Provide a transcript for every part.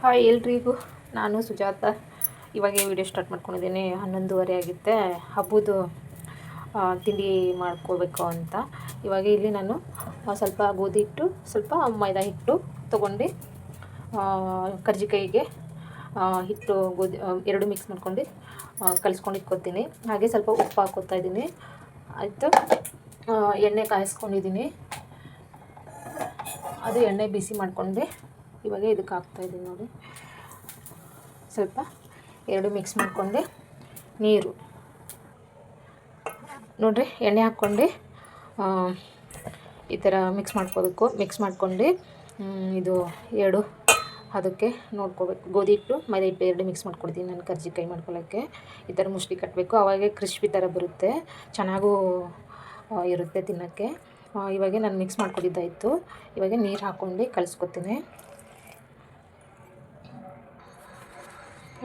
Hi ಎಲ್ರಿಗೂ. ನಾನು ಸುಜಾತ. ಇವಾಗ ವಿಡಿಯೋ ಸ್ಟಾರ್ಟ್ ಮಾಡ್ಕೊಂಡಿದ್ದೀನಿ. ಹನ್ನೊಂದುವರೆ ಆಗುತ್ತೆ. ಹಬ್ಬದ್ದು ತಿಂಡಿ ಮಾಡ್ಕೋಬೇಕು ಅಂತ. ಇವಾಗ ಇಲ್ಲಿ ನಾನು ಸ್ವಲ್ಪ ಗೋಧಿ ಹಿಟ್ಟು, ಸ್ವಲ್ಪ ಮೈದಾ ಹಿಟ್ಟು ತೊಗೊಂಡು ಕರ್ಜಿಕಾಯಿಗೆ ಹಿಟ್ಟು, ಗೋಧಿ ಎರಡು ಮಿಕ್ಸ್ ಮಾಡ್ಕೊಂಡು ಕಲಿಸ್ಕೊಂಡು ಇಟ್ಕೊತೀನಿ. ಹಾಗೆ ಸ್ವಲ್ಪ ಉಪ್ಪು ಹಾಕೋತಾ ಇದ್ದೀನಿ. ಆಯಿತು. ಎಣ್ಣೆ ಕಾಯಿಸ್ಕೊಂಡಿದ್ದೀನಿ. ಅದು ಎಣ್ಣೆ ಬಿಸಿ ಮಾಡ್ಕೊಂಡು ಇವಾಗ ಇದಕ್ಕೆ ಹಾಕ್ತಾಯಿದ್ದೀನಿ ನೋಡಿ. ಸ್ವಲ್ಪ ಎರಡು ಮಿಕ್ಸ್ ಮಾಡಿಕೊಂಡೆ. ನೀರು. ನೋಡಿರಿ, ಎಣ್ಣೆ ಹಾಕ್ಕೊಂಡು. ಈ ಥರ ಮಿಕ್ಸ್ ಮಾಡ್ಕೋಬೇಕು. ಮಿಕ್ಸ್ ಮಾಡ್ಕೊಂಡು. ಇದು ಎರಡು. ಅದಕ್ಕೆ ನೋಡ್ಕೋಬೇಕು. ಗೋಧಿ ಹಿಟ್ಟು, ಮೈದಾ ಹಿಟ್ಟು ಎರಡು ಮಿಕ್ಸ್ ಮಾಡ್ಕೊಡ್ತೀನಿ ನಾನು ಕೈ ಮಾಡ್ಕೊಳ್ಳೋಕ್ಕೆ ಈ ಥರ ಮುಷ್ಟಿ ಕಟ್ಟಬೇಕು ಅವಾಗೆ ಕ್ರಿಸ್ಪಿ ಥರ ಬರುತ್ತೆ. ಚೆನ್ನಾಗೂ ಇರುತ್ತೆ ತಿನ್ನೋಕ್ಕೆ. ಇವಾಗೆ ಇವಾಗ ನಾನು ಮಿಕ್ಸ್ ಮಾಡ್ಕೊಂಡಿದ್ದಾಯಿತು ಇವಾಗ ನೀರು ಹಾಕ್ಕೊಂಡು, ಕಲಿಸ್ಕೊತೀನಿ.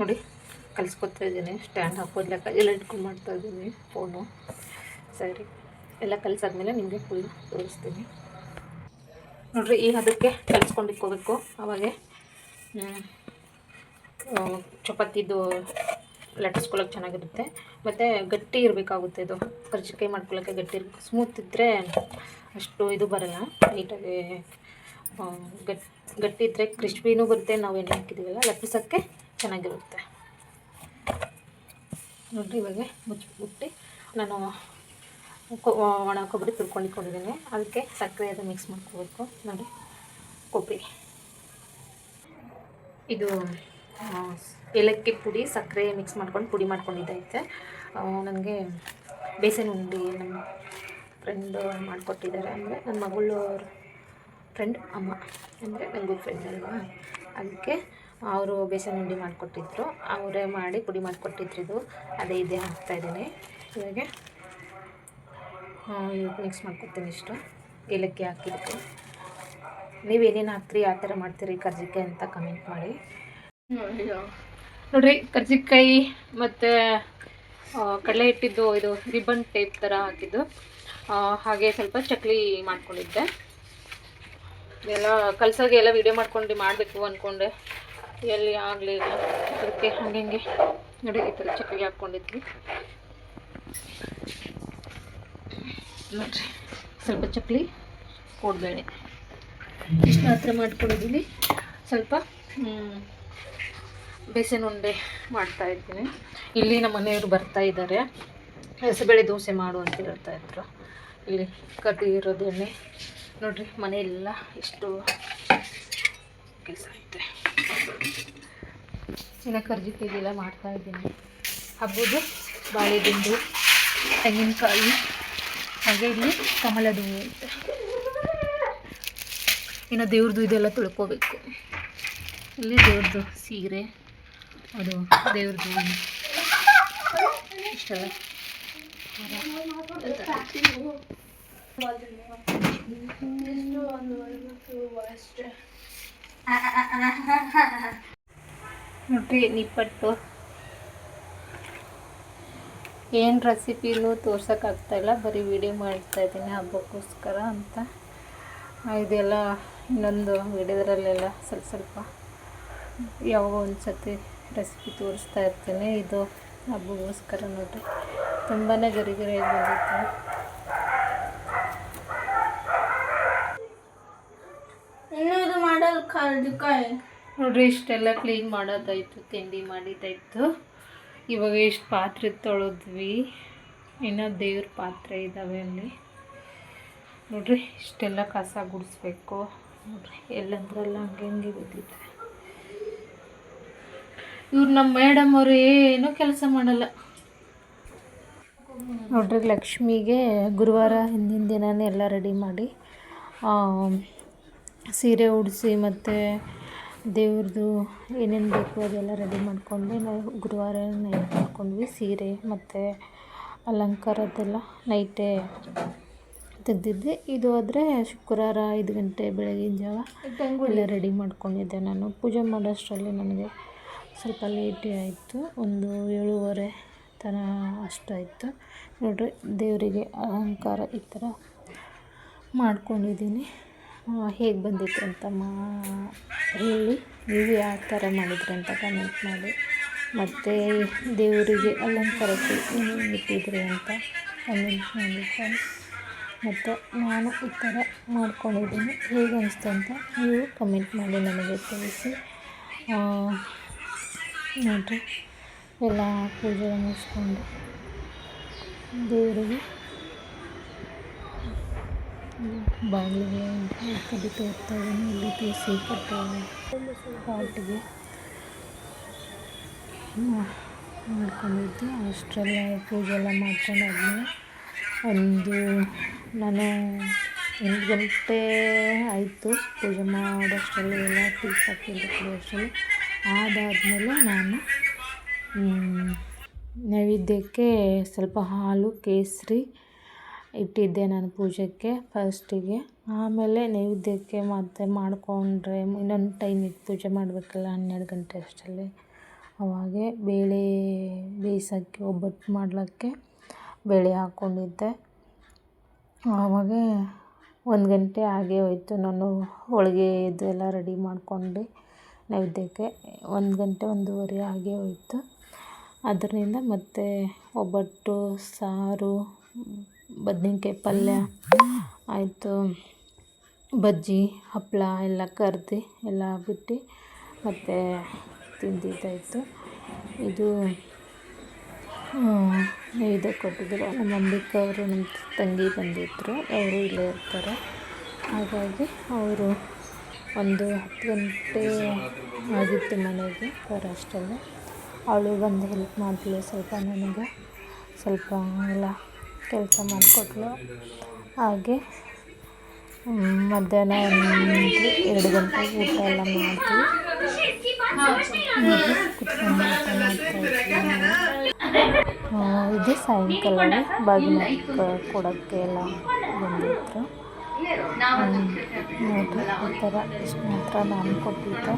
ನೋಡಿ ಕಲಿಸ್ಕೊತಾ ಇದ್ದೀನಿ. ಸ್ಟ್ಯಾಂಡ್ ಹಾಕೋದ್ಲೆಕ್ಕ ಎಲ್ಲ ಇಟ್ಕೊಂಡು ಮಾಡ್ತಾ ಇದ್ದೀನಿ ಫೋನು ಸರಿ. ಎಲ್ಲ ಕಲಿಸಾದ್ಮೇಲೆ ನಿಮಗೆ ಫುಲ್ ತೋರಿಸ್ತೀನಿ. ನೋಡಿರಿ ಈ ಅದಕ್ಕೆ ಕಲಿಸ್ಕೊಂಡು ಇಟ್ಕೋಬೇಕು ಹ್ಮ್, ಚಪಾತಿದು ಲಟ್ಟಿಸ್ಕೊಳ್ಳೋಕೆ ಚೆನ್ನಾಗಿರುತ್ತೆ. ಮತ್ತು ಗಟ್ಟಿ ಇರಬೇಕಾಗುತ್ತೆ ಇದು. ಕರ್ಜಿಕಾಯಿ ಮಾಡ್ಕೊಳ್ಳೋಕೆ ಗಟ್ಟಿ ಇರಬೇಕು ಸ್ಮೂತ್ ಇದ್ದರೆ ಅಷ್ಟು ಇದು ಬರಲ್ಲ. ನೀಟಾಗಿ ಆ, ಗಟ್ಟಿ ಇದ್ದರೆ ಕ್ರಿಸ್ಪಿನೂ ಬರುತ್ತೆ. ನಾವು ಏನು ಹಾಕಿದ್ದೀವಲ್ಲ ಲಟ್ಟಿಸೋಕ್ಕೆ ಚೆನ್ನಾಗಿರುತ್ತೆ. ನೋಡಿರಿ ಇವಾಗ ಮುಚ್ಚಿಬಿಟ್ಟು ನಾನು ಒಣ ಕೊಬ್ಬರಿ ತುರ್ಕೊಂಡಿಕೊಂಡಿದ್ದೀನಿ ಅದಕ್ಕೆ ಸಕ್ಕರೆ ಅದು ಮಿಕ್ಸ್ ಮಾಡ್ಕೋಬೇಕು. ನೋಡಿ, ಕೊಬ್ಬರಿ. ಇದು ಏಲಕ್ಕಿ ಪುಡಿ, ಸಕ್ಕರೆ ಮಿಕ್ಸ್ ಮಾಡ್ಕೊಂಡು ಪುಡಿ ಮಾಡ್ಕೊಂಡಿದ್ದೈತೆ. ನನಗೆ ಬೇಸನ್ ಉಂಡೆ ನಮ್ಮ ಫ್ರೆಂಡ್ ಮಾಡಿಕೊಟ್ಟಿದ್ದಾರೆ. ಅಂದರೆ ನನ್ನ ಮಗಳು ಫ್ರೆಂಡ್ ಅಮ್ಮ. ಅಂದರೆ ನನಗೂ ಫ್ರೆಂಡ್ ಅಲ್ವಾ? ಅದಕ್ಕೆ ಅವರು ಬೇಸನ್ ಉಂಡೆ ಮಾಡಿಕೊಟ್ಟಿದ್ರು. ಅವರೇ ಮಾಡಿ ಪುಡಿ ಮಾಡಿಕೊಟ್ಟಿದ್ರು ಇದು. ಅದೇ ಇದೆ ಹಾಕ್ತಾಯಿದ್ದೀನಿ ಇವಾಗ ಮಿಕ್ಸ್ ಮಾಡ್ಕೊತೀನಿ ಇಷ್ಟು. ಏಲಕ್ಕಿ ಹಾಕಿದ್ದು ನೀವು ಏನೇನು ಹಾಕ್ತೀರಿ, ಯಾವ ಥರ ಮಾಡ್ತೀರಿ ಕರ್ಜಿಕಾಯಿ ಅಂತ ಕಮೆಂಟ್ ಮಾಡಿ. ನೋಡ್ರಿ, ಕರ್ಜಿಕಾಯಿ ಮತ್ತು ಕಡಲೆ ಹಿಟ್ಟಿದ್ದು ಇದು ರಿಬ್ಬನ್ ಟೈಪ್ ಥರ ಹಾಕಿದ್ದು. ಹಾಗೆ ಸ್ವಲ್ಪ ಚಕ್ಲಿ ಮಾಡ್ಕೊಂಡಿದ್ದೆ. ಎಲ್ಲ ಕಲಸಾಗೆ ಎಲ್ಲ ವೀಡಿಯೋ ಮಾಡ್ಕೊಂಡು ಮಾಡಬೇಕು ಅಂದ್ಕೊಂಡೆ ಎಲ್ಲಿ ಆಗಲಿಲ್ಲ ಅದಕ್ಕೆ ಹಂಗೆ ನೋಡಿ ಈ ಹಾಕ್ಕೊಂಡಿದ್ವಿ. ನೋಡ್ರಿ, ಸ್ವಲ್ಪ ಚಕ್ಲಿ ಕೊಡಬೇಡಿ ಇಷ್ಟು ಮಾತ್ರ ಮಾಡ್ಕೊಂಡಿದ್ದೀನಿ. ಸ್ವಲ್ಪ ಬೇಸನ್ ಉಂಡೆ ಮಾಡ್ತಾ ಇದ್ದೀನಿ. ಇಲ್ಲಿ ನಮ್ಮ ಮನೆಯವರು ಬರ್ತಾ ಇದ್ದಾರೆ. ಹೆಸರುಬೇಳೆ ದೋಸೆ ಮಾಡು ಅಂತ ಹೇಳ್ತಾ ಇದ್ರು. ಇಲ್ಲಿ ಕಟ್ಟಿ ಇರೋದು ಎಣ್ಣೆ. ನೋಡ್ರಿ, ಮನೆಯೆಲ್ಲ ಇಷ್ಟು ಕೆಲಸ ಐತೆ. ಇನ್ನು ಕರ್ಜಿಕಾಯಿಗೆಲ್ಲ ಮಾಡ್ತಾ ಇದ್ದೀನಿ. ಹಬ್ಬದ್ದು ಬಾಳೆದಿಂಡು ತೆಂಗಿನಕಾಯಿ ಹಾಗೆ ಇಲ್ಲಿ ಕಮಲದ ಹೂವು ಐತೆ ಇನ್ನು ದೇವ್ರದ್ದು ಇದೆಲ್ಲ ತುಳ್ಕೋಬೇಕು. ಇಲ್ಲಿ ದೇವ್ರದ್ದು ಸೀರೆ ಅದು ದೇವ್ರದ್ದು ಇಷ್ಟೆಲ್ಲ. ನೋಡ್ರಿ ನಿಪ್ಪಟ್ಟು ಏನು ರೆಸಿಪಿನೂ ತೋರ್ಸೋಕ್ಕಾಗ್ತಾಯಿಲ್ಲ ಬರೀ ವಿಡಿಯೋ ಮಾಡ್ತಾ ಇದ್ದೀನಿ ಹಬ್ಬಕ್ಕೋಸ್ಕರ ಅಂತ. ಇದೆಲ್ಲ ಇನ್ನೊಂದು ವಿಡಿಯೋದ್ರಲ್ಲೆಲ್ಲ ಸ್ವಲ್ಪ ಸ್ವಲ್ಪ ಯಾವಾಗ ಒಂದು ಸತಿ ರೆಸಿಪಿ ತೋರಿಸ್ತಾ ಇರ್ತೀನಿ. ಇದು ಹಬ್ಬಕ್ಕೋಸ್ಕರ ನೋಡ್ರಿ. ತುಂಬಾ ಗರಿ ಗರಿಯಾಗಿ ಬಂದಿತ್ತು ಇದು ಮಾಡಲ್ ಕರ್ಜಿಕಾಯಿ ನೋಡ್ರಿ, ಇಷ್ಟೆಲ್ಲ ಕ್ಲೀನ್ ಮಾಡೋದಾಯ್ತು, ತಿಂಡಿ ಮಾಡಿದ್ದಾಯ್ತು ಇವಾಗ ಇಷ್ಟು ಪಾತ್ರೆ ತೊಳೆದ್ವಿ? ಇನ್ನೂ ದೇವ್ರ ಪಾತ್ರೆ ಇದ್ದಾವೆ ಅಲ್ಲಿ. ನೋಡ್ರಿ, ಇಷ್ಟೆಲ್ಲ ಕಸ ಗುಡಿಸ್ಬೇಕು. ನೋಡ್ರಿ, ಎಲ್ಲಂದ್ರಲ್ಲ ಹಂಗೆ ಹಂಗೆ ಬಿದ್ದಿದೆ. ಇವ್ರು ನಮ್ಮ ಮೇಡಮ್ ಅವರು ಏನೂ ಕೆಲಸ ಮಾಡಲ್ಲ. ನೋಡ್ರಿ, ಲಕ್ಷ್ಮಿಗೆ ಗುರುವಾರ ಹಿಂದಿನ ದಿನನೇ ಎಲ್ಲ ರೆಡಿ ಮಾಡಿ ಸೀರೆ ಉಡಿಸಿ ಮತ್ತು ದೇವ್ರದ್ದು ಏನೇನು ಬೇಕು ಅದೆಲ್ಲ ರೆಡಿ ಮಾಡಿಕೊಂಡು ನಾವು ಗುರುವಾರ ನೈಟ್ ಮಾಡ್ಕೊಂಡ್ವಿ ಸೀರೆ ಮತ್ತು ಅಲಂಕಾರದ್ದೆಲ್ಲ ನೈಟೇ ತೆಗ್ದಿದ್ದೆ ಇದು ಆದರೆ ಶುಕ್ರವಾರ ಐದು ಗಂಟೆ ಬೆಳಗಿನ ಜಾವ ಎಲ್ಲ ರೆಡಿ ಮಾಡ್ಕೊಂಡಿದ್ದೆ ನಾನು. ಪೂಜೆ ಮಾಡೋಷ್ಟರಲ್ಲಿ ನನಗೆ ಸ್ವಲ್ಪ ಲೇಟೇ ಆಯಿತು. ಒಂದು ಏಳುವರೆ ಥರ ಅಷ್ಟಾಯಿತು. ನೋಡ್ರಿ ದೇವರಿಗೆ ಅಲಂಕಾರ ಈ ಥರ ಮಾಡ್ಕೊಂಡಿದ್ದೀನಿ. ಹೇಗೆ ಬಂದಿತ್ತು ಅಂತ ಮಾ ಹೇಳಿ, ನೀವು ಯಾವ ಥರ ಮಾಡಿದ್ರಿ ಅಂತ ಕಮೆಂಟ್ ಮಾಡಿ. ಮತ್ತು ದೇವರಿಗೆ ಅಲಂಕಾರಕ್ಕೆ ಏನೇನು ಇಟ್ಟಿದ್ರಿ ಅಂತ ಕಮೆಂಟ್ ಮಾಡಿ ಫ್ರೆಂಡ್ಸ್ ಮತ್ತು ನಾನು ಈ ಥರ ಮಾಡ್ಕೊಂಡಿದ್ದೀನಿ. ಹೇಗೆ ಅನಿಸ್ತು ಅಂತ ನೀವು ಕಮೆಂಟ್ ಮಾಡಿ ನನಗೆ ತಿಳಿಸಿ. ನೋಡಿರಿ. ಎಲ್ಲ ಪೂಜೆ ಮುಗಿಸ್ಕೊಂಡು ದೇವರಿಗೆ ಬಾಗಿಲಿಗೆ ಕಡಿ ತೋರ್ತಾ ಇದ್ದೀನಿ ಇಲ್ಲಿ ತುಳಸಿ ಕಟ್ಟೆ ಪಾಟಿಗೆ ಮಾಡ್ಕೊಂಡಿದ್ದೆ ಅಷ್ಟೆಲ್ಲ ಪೂಜೆ ಎಲ್ಲ ಮಾಡ್ಕೊಂಡಾದ್ಮೇಲೆ ಒಂದು ನಾನು ಎಂಟು ಗಂಟೆ ಆಯಿತು ಪೂಜೆ ಮಾಡೋಷ್ಟರಲ್ಲಿ ಎಲ್ಲ ಟೀ ಕಾಫಿ ಕುಡಿಯೋಷ್ಟರಲ್ಲಿ. ಅದಾದಮೇಲೆ ನಾನು ನೈವೇದ್ಯಕ್ಕೆ ಸ್ವಲ್ಪ ಹಾಲು, ಕೇಸರಿ ಇಟ್ಟಿದ್ದೆ ನಾನು ಪೂಜೆಗೆ ಫಸ್ಟಿಗೆ. ಆಮೇಲೆ ನೈವೇದ್ಯಕ್ಕೆ ಮತ್ತೆ ಮಾಡಿಕೊಂಡ್ರೆ ಇನ್ನೊಂದು ಟೈಮ್ ಇತ್ತು ಪೂಜೆ ಮಾಡಬೇಕಲ್ಲ, ಹನ್ನೆರಡು ಗಂಟೆ ಅಷ್ಟರಲ್ಲಿ. ಅವಾಗೆ ಬೇಳೆ ಬೇಯಿಸೋಕ್ಕೆ, ಒಬ್ಬಟ್ಟು ಮಾಡಲಿಕ್ಕೆ ಬೇಳೆ ಹಾಕ್ಕೊಂಡಿದ್ದೆ. ಆವಾಗ ಒಂದು ಗಂಟೆ ಹಾಗೆ ಹೋಯಿತು. ನಾನು ಹೋಳಿಗೆ ಇದು ಎಲ್ಲ ರೆಡಿ ಮಾಡ್ಕೊಂಡು ನೈವೇದ್ಯಕ್ಕೆ ಒಂದು ಗಂಟೆ, ಒಂದೂವರೆ ಹಾಗೆ ಹೋಯಿತು. ಅದರಿಂದ ಮತ್ತೆ ಒಬ್ಬಟ್ಟು, ಸಾರು ಬದ್ನೆಕಾಯಿ ಪಲ್ಯ, ಆಯಿತು ಬಜ್ಜಿ ಹಪ್ಪಳ ಎಲ್ಲ ಕರ್ದು ಎಲ್ಲ ಬಿಟ್ಟು ಮತ್ತು ತಿಂದಿದ್ದಾಯಿತು. ಇದು ಇದು ಕೊಟ್ಟಿದ್ದರು ನಮ್ಮ ಅಂಬಿಕ ಅವರು ನಮ್ಮ ತಂಗಿ ಬಂದಿದ್ದರು ಅವರು ಇಲ್ಲೇ ಇರ್ತಾರೆ. ಹಾಗಾಗಿ ಅವರು ಒಂದು ಹತ್ತು ಗಂಟೆ ಆಗಿತ್ತು ಮನೆಗೆ ಬರೋಷ್ಟರಲ್ಲಿ ಅವಳು ಬಂದು ಹೆಲ್ಪ್ ಮಾಡಿದ್ಲು ಸ್ವಲ್ಪ ನನಗೆ. ಸ್ವಲ್ಪ ಎಲ್ಲ ಕೆಲಸ ಮಾಡಿಕೊಟ್ಲು. ಹಾಗೆ ಮಧ್ಯಾಹ್ನ ಎರಡು ಗಂಟೆಗೆ ಊಟ ಎಲ್ಲ ಮಾಡ್ತೀವಿ ಇದು ಸಾಯಂಕಾಲ ಬಾಗಿನ ಕೊಡೋಕ್ಕೆ ಎಲ್ಲ ಬಂದಿದ್ರು. ನೋಡಿರಿ, ಈ ಥರ ಇಷ್ಟು ಮಾತ್ರ ನಾನು ಕೊಟ್ಟಿದ್ದೆ.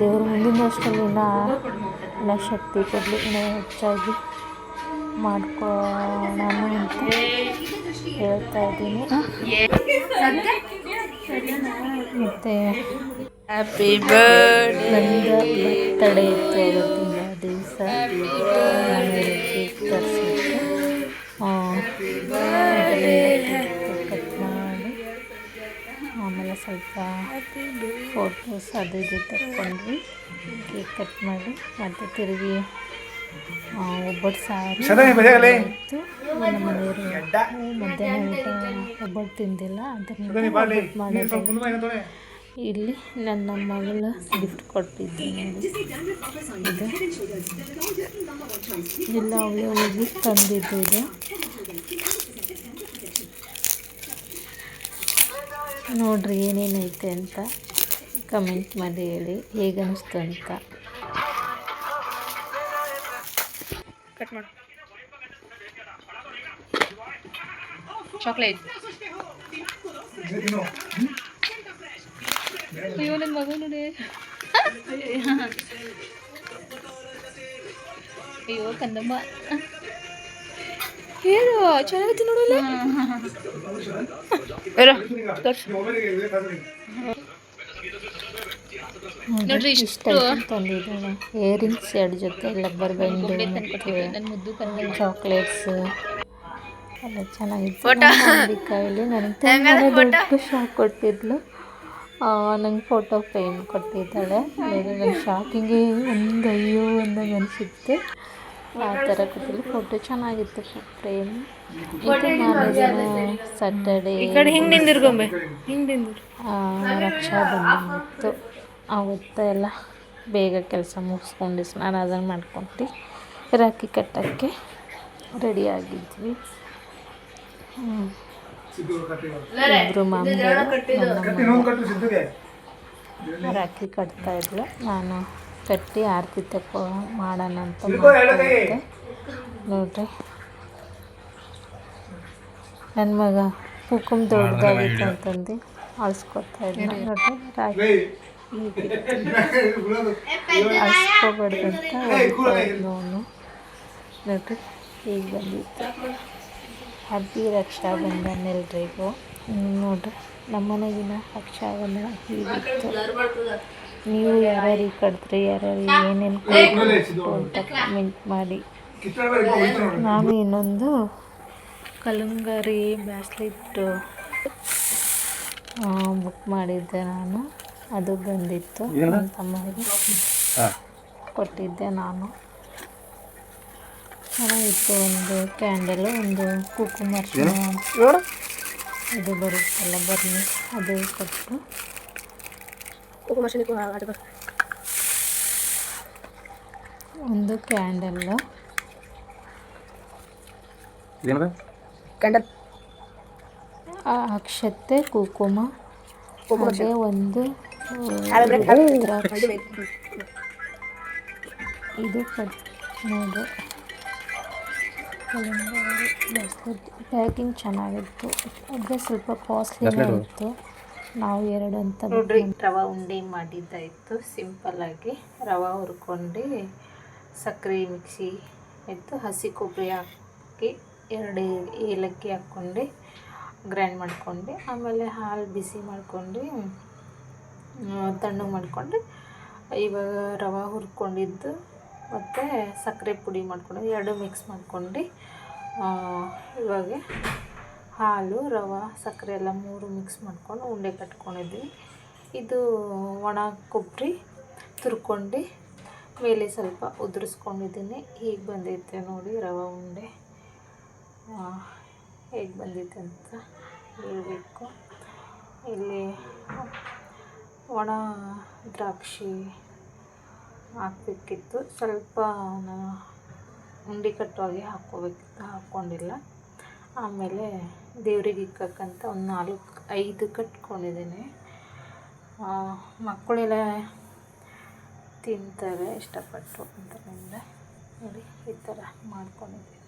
ದೇವ್ರ ಮುಂದಿನ ಅಷ್ಟರಲ್ಲಿ ಇನ್ನೂ ಶಕ್ತಿ ಕೊಡಲಿ, ಇನ್ನೂ ಹೆಚ್ಚಾಗಿ. ಮಾಡ್ಕೊಳ್ಳೋಣ ಅಂತ ಹೇಳ್ತಾ ಇದ್ದೀನಿ. ಮತ್ತು ಹ್ಯಾಪಿ ಬರ್ಡ್ ನಂದು ಬರ್ತಡೇ ಇತ್ತು ಅವತ್ತಿನ ದಿವಸ. ತರಿಸಿದ್ದು. ಕಟ್ ಮಾಡಿ. ಆಮೇಲೆ ಸ್ವಲ್ಪ ಫೋಟೋಸ್ ಅದು ಇದು ತಗೊಂಡ್ವಿ ಕೇಕ್ ಕಟ್ ಮಾಡಿ. ಮತ್ತು ತಿರುಗಿ ಒಬ್ಬಟ್ಟು ಸಾರು ನಮ್ಮ ಮನೆಯವರು ಮಧ್ಯಾಹ್ನ ಊಟ ಒಬ್ಬಟ್ಟು ತಿಂದಿಲ್ಲ ಅದನ್ನು ಒಬ್ಬಟ್ಟು ಮಾಡಿದ್ದೆ ಇಲ್ಲಿ ನನ್ನ ಮಗಳ ಗಿಫ್ಟ್ ಕೊಟ್ಟಿದ್ದೆ ಇದು. ಇಲ್ಲ ಅವಳು ಹೋಗಿ ತಂದಿದ್ದು ಇದು. ನೋಡ್ರಿ ಏನೇನೈತೆ ಅಂತ ಕಮೆಂಟ್ ಮಾಡಿ ಹೇಳಿ. ಹೇಗೆ ಅನಿಸ್ತು ಅಂತ. ಕಟ್ ಮಾಡು. ಚಾಕ್ಲೇಟ್ ಅಯ್ಯೋ ನನ್ನ ಮಗ ನೋಡಿ. ಅಯ್ಯೋ ಕಂದಮ್ಮ ಹೇಳು ಚೆನ್ನಾಗೈತಿ ನೋಡಲ್ಲ ನೋಡ್ರಿ ಇಷ್ಟು ತಂದಿದ್ದಾಳೆ ಇಯರಿಂಗ್ಸ್ ಎರಡು ಜೊತೆ ಲಬ್ಬರ್ ಬ್ಯಾಂಡ್ ನನ್ನ ಮುದ್ದು ಕಂದ ಚಾಕ್ಲೇಟ್ಸ್ ಎಲ್ಲ ಚೆನ್ನಾಗಿತ್ತು ಅಂಬಿಕಾಯಲ್ಲಿ ನನಗೆ ತುಂಬಾ ದೊಡ್ಡ ಶಾಕ್ ಕೊಟ್ಟಿದ್ಲು. ನಂಗೆ ಫೋಟೋ ಫ್ರೇಮ್ ಕೊಟ್ಟಿದ್ದಾಳೆ. ನನ್ನ ಶಾಕಿಂಗೆ ಒಂದು ಅಯ್ಯೋ ಒಂದು ಅನಿಸುತ್ತೆ. ಆ ಥರ ಕೊಟ್ಟಿದ್ಲು. ಫೋಟೋ ಚೆನ್ನಾಗಿತ್ತು ಫ್ರೇಮ್ ಇದು ಸ್ಯಾಟರ್ಡೇ ರಕ್ಷಾಬಂಧನ ಇತ್ತು. ಆವತ್ತು ಎಲ್ಲ. ಬೇಗ ಕೆಲಸ ಮುಗಿಸ್ಕೊಂಡು ಸ್ನಾನ ಅದನ್ನು ಮಾಡ್ಕೊಂಡು ರಾಖಿ ಕಟ್ಟೋಕ್ಕೆ ರೆಡಿ ಆಗಿದ್ವಿ. ಇಬ್ಬರು ಮಾಮೂಲು ರಾಖಿ ಕಟ್ತಾ ಇದ್ಲು. ನಾನು ಕಟ್ಟಿ ಆರತಿ ತಕೊ ಮಾಡೋಣ ಅಂತ ಮಾಡ್ತಾ ಇದ್ದೆ. ನೋಡ್ರಿ. ನನ್ನ ಮಗ ಕುಕುಮ್ ದೊಡ್ಡದಾಗಿತ್ತು ಅಂತಂದು ಅಳಿಸ್ಕೊತಾ ಇದ್ದ ನೋಡ್ರಿ ರಾಖಿ. ಅಳಿಸ್ಕೋಬಾರ್ದು ಅಂತ ಅವನು ಈಗ ಬಂದಿತ್ತು. ಹ್ಯಾಪಿ ರಕ್ಷಾಬಂಧನ್ ಎಲ್ರಿಗೂ ನೋಡ್ರಿ ನಮ್ಮನೆಗಿನ ರಕ್ಷಾಬಂಧನ ಹೀಗಿತ್ತು ನೀವು ಯಾರ್ಯಾರು ಈ ಕಡ್ತ್ರಿ ಯಾರ್ಯಾರು ಏನೇನು ಅಂತ ಕಮೆಂಟ್ ಮಾಡಿ ನಾನು ಇನ್ನೊಂದು ಕಲಂಗರಿ ಬ್ಯಾಸ್ಲೆಟ್ ಬುಕ್ ಮಾಡಿದ್ದೆ ನಾನು ಅದು ಬಂದಿತ್ತು. ನನ್ನ ತಮ್ಮನಿಗೆ ಕೊಟ್ಟಿದ್ದೆ ನಾನು. ಚೆನ್ನಾಗಿತ್ತು ಒಂದು ಕ್ಯಾಂಡಲು ಒಂದು ಕುಕುಮರ್ ಇದು ಬರುತ್ತಲ್ಲ ಬರ್ನಿ ಅದು ಕೊಟ್ಟು. ಒಂದು ಕ್ಯಾಂಡಲ್ಲು ಅಕ್ಷತೆ ಕುಕುಮ. ಹಾಗೆ ಒಂದು ಇದು ನೋಡಿ ಪ್ಯಾಕಿಂಗ್ ಚೆನ್ನಾಗಿತ್ತು. ಅದೇ ಸ್ವಲ್ಪ ಕಾಸ್ಟ್ಲಿ ಇತ್ತು. ನಾವು ಎರಡು ಅಂತ ನೋಡ್ರಿ ರವೆ ಉಂಡೆ ಮಾಡಿದ್ದಾಯಿತು. ಸಿಂಪಲ್ಲಾಗಿ ರವೆ ಹುರ್ಕೊಂಡು ಸಕ್ಕರೆ ಮಿಕ್ಸಿ ಇತ್ತು ಹಸಿ ಕೊಬ್ಬರಿ ಹಾಕಿ ಎರಡು ಏಲಕ್ಕಿ ಹಾಕ್ಕೊಂಡು ಗ್ರೈಂಡ್ ಮಾಡ್ಕೊಂಡು ಆಮೇಲೆ ಹಾಲು ಬಿಸಿ ಮಾಡ್ಕೊಂಡು ತಣ್ಣಗೆ ಮಾಡಿಕೊಂಡು ಇವಾಗ ರವೆ ಹುರ್ಕೊಂಡಿದ್ದು ಮತ್ತು ಸಕ್ಕರೆ ಪುಡಿ ಮಾಡ್ಕೊಂಡು ಎರಡು ಮಿಕ್ಸ್ ಮಾಡ್ಕೊಂಡು ಇವಾಗ ಹಾಲು, ರವೆ, ಸಕ್ಕರೆ ಎಲ್ಲ ಮೂರು ಮಿಕ್ಸ್ ಮಾಡ್ಕೊಂಡು ಉಂಡೆ ಕಟ್ಕೊಂಡಿದ್ವಿ. ಇದು ಒಣ ಕೊಬ್ಬರಿ ತುರ್ಕೊಂಡು ಮೇಲೆ ಸ್ವಲ್ಪ ಉದುರಿಸ್ಕೊಂಡಿದ್ದೀನಿ. ಹೀಗೆ ಬಂದೈತೆ ನೋಡಿ ರವೆ ಉಂಡೆ. ಹೇಗೆ ಬಂದಿದೆ ಅಂತ ಹೇಳಬೇಕು. ಇಲ್ಲಿ ಒಣ ದ್ರಾಕ್ಷಿ ಹಾಕಬೇಕಿತ್ತು. ಸ್ವಲ್ಪ ಉಂಡೆ ಕಟ್ಟುವಾಗೆ ಹಾಕ್ಕೋಬೇಕಿತ್ತು ಹಾಕ್ಕೊಂಡಿಲ್ಲ. ಆಮೇಲೆ ದೇವ್ರಿಗೆ ಇಕ್ಕಕ್ಕಂತ ಒಂದು ನಾಲ್ಕು, ಐದು ಕಟ್ಕೊಂಡಿದ್ದೀನಿ. ಮಕ್ಕಳೆಲ್ಲ ತಿಂತಾರೆ, ಇಷ್ಟಪಟ್ಟು ಅಂತ ನೋಡಿ ಈ ಥರ ಮಾಡ್ಕೊಂಡಿದ್ದೀನಿ.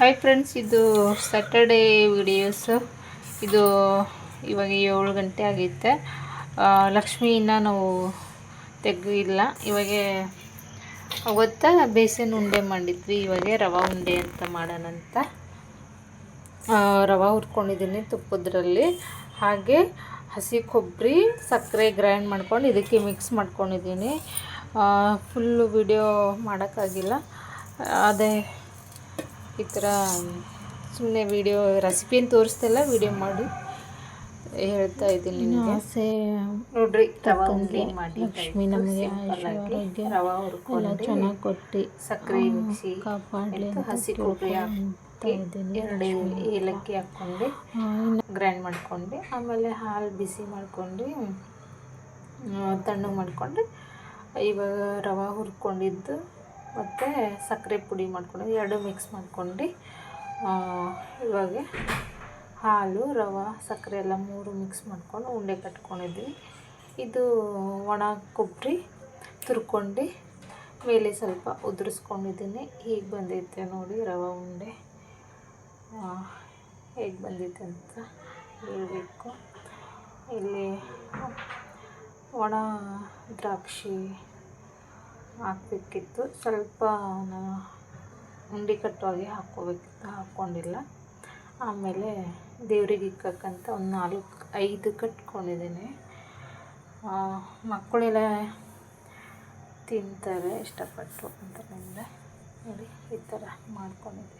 ಹಾಯ್ ಫ್ರೆಂಡ್ಸ್ ಇದು ಸ್ಯಾಟರ್ಡೇ ವಿಡಿಯೋಸು ಇದು ಇವಾಗ ಏಳು ಗಂಟೆ ಆಗೈತೆ ಲಕ್ಷ್ಮಿನ ನಾವು ಇಲ್ಲ ಇವಾಗ ಅವತ್ತ ಬೇಸನ್ ಉಂಡೆ ಮಾಡಿದ್ವಿ. ಇವಾಗ ರವೆ ಉಂಡೆ ಅಂತ ಮಾಡೋಣಂತ ರವಾ ರವೆ ಹುರ್ಕೊಂಡಿದ್ದೀನಿ ತುಪ್ಪದ್ರಲ್ಲಿ. ಹಾಗೆ ಹಸಿ ಕೊಬ್ಬರಿ, ಸಕ್ಕರೆ ಗ್ರೈಂಡ್ ಮಾಡ್ಕೊಂಡು ಇದಕ್ಕೆ ಮಿಕ್ಸ್ ಮಾಡ್ಕೊಂಡಿದ್ದೀನಿ. ಫುಲ್ಲು ವಿಡಿಯೋ ಮಾಡೋಕ್ಕಾಗಿಲ್ಲ. ಅದೇ ಈ ಥರ ಸುಮ್ಮನೆ ವಿಡಿಯೋ ರೆಸಿಪಿಯನ್ನು ತೋರಿಸ್ತಿಲ್ಲ ವಿಡಿಯೋ ಮಾಡಿ. ಹೇಳ್ತಾ ಇದ್ದೀನಿ ಆಸೆ ನೋಡ್ರಿ ರವೆ ಉಂಡೆ ಮಾಡಿ ಲಕ್ಷ್ಮಿ ನಮಗೆ ಆರೋಗ್ಯ ರವೆ ಹುರ್ಕೊಂಡು ಚೆನ್ನಾಗಿ ಕೊಟ್ಟು ಸಕ್ಕರೆ ಮಿಕ್ಸಿ ಕಾಪಾಡಲಿ ಹಸಿ ಕೊಬ್ಬರಿ ಎರಡು ಏಲಕ್ಕಿ ಹಾಕ್ಕೊಂಡು ಗ್ರೈಂಡ್ ಮಾಡ್ಕೊಂಡು ಆಮೇಲೆ ಹಾಲು ಬಿಸಿ ಮಾಡ್ಕೊಂಡು ತಣ್ಣಗೆ ಮಾಡ್ಕೊಂಡು ಇವಾಗ ರವೆ ಹುರ್ಕೊಂಡಿದ್ದು ಮತ್ತು ಸಕ್ಕರೆ ಪುಡಿ ಮಾಡ್ಕೊಂಡು, ಎರಡು ಮಿಕ್ಸ್ ಮಾಡ್ಕೊಂಡು ಇವಾಗ ಹಾಲು, ರವೆ, ಸಕ್ಕರೆ ಎಲ್ಲ ಮೂರು ಮಿಕ್ಸ್ ಮಾಡ್ಕೊಂಡು ಉಂಡೆ ಕಟ್ಕೊಂಡಿದ್ವಿ ಇದು ಒಣ ಕೊಬ್ಬರಿ ತುರ್ಕೊಂಡು ಮೇಲೆ ಸ್ವಲ್ಪ ಉದುರಿಸ್ಕೊಂಡಿದ್ದೀನಿ. ಹೀಗೆ ಬಂದೈತೆ ನೋಡಿ ರವೆ, ಉಂಡೆ. ಹೇಗೆ ಬಂದಿದೆ ಅಂತ ಹೇಳಬೇಕು. ಇಲ್ಲಿ ಒಣ ದ್ರಾಕ್ಷಿ ಹಾಕಬೇಕಿತ್ತು. ಸ್ವಲ್ಪ ನಾನು ಉಂಡೆ ಕಟ್ಟುವಾಗೆ ಹಾಕ್ಕೋಬೇಕಿತ್ತು, ಹಾಕ್ಕೊಂಡಿಲ್ಲ. ಆಮೇಲೆ ದೇವ್ರಿಗೆ ಇಕ್ಕಂತ ಒಂದು ನಾಲ್ಕು, ಐದು ಕಟ್ಕೊಂಡಿದ್ದೀನಿ. ಮಕ್ಕಳೆಲ್ಲ ತಿಂತಾರೆ ಇಷ್ಟಪಟ್ಟು ಅಂತ ನೋಡಿ, ಈ ಥರ ಮಾಡ್ಕೊಂಡಿದ್ದೀನಿ